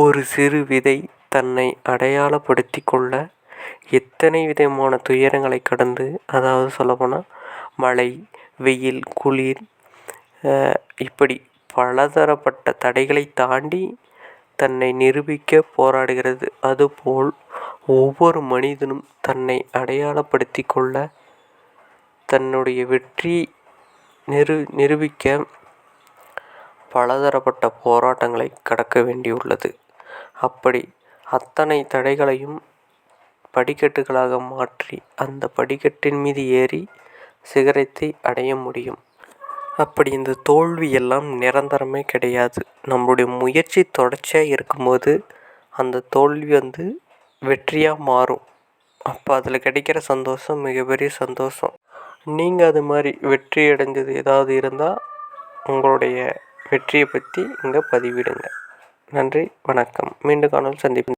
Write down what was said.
ஒரு சிறு விதை தன்னை அடையாளப்படுத்திக் கொள்ள எத்தனை விதமான துயரங்களை கடந்து அதாவது சொல்லப்போனால் மழை வெயில் குளிர் இப்படி பலதரப்பட்ட தடைகளை தாண்டி தன்னை நிரூபிக்க போராடுகிறது. அதுபோல் ஒவ்வொரு மனிதனும் தன்னை அடையாளப்படுத்திக் கொள்ள தன்னுடைய வெற்றி நிரு நிரூபிக்க பலதரப்பட்ட போராட்டங்களை கடக்க வேண்டியுள்ளது. அப்படி அத்தனை தடைகளையும் படிக்கட்டுகளாக மாற்றி அந்த படிக்கட்டின் மீது ஏறி சிகரத்தை அடைய முடியும். அப்படி இந்த தோல்வி எல்லாம் நிரந்தரமே கிடையாது. நம்முடைய முயற்சி தொடர்ச்சியாக இருக்கும்போது அந்த தோல்வி வந்து வெற்றியாக மாறும். அப்போ அதில் கிடைக்கிற சந்தோஷம் மிகப்பெரிய சந்தோஷம். நீங்கள் அது மாதிரி வெற்றி அடைஞ்சது ஏதாவது இருந்தால் உங்களுடைய வெற்றியை பற்றி இங்கே பதிவிடுங்க. நன்றி வணக்கம். மீண்டும் காணொளியில் சந்திப்பு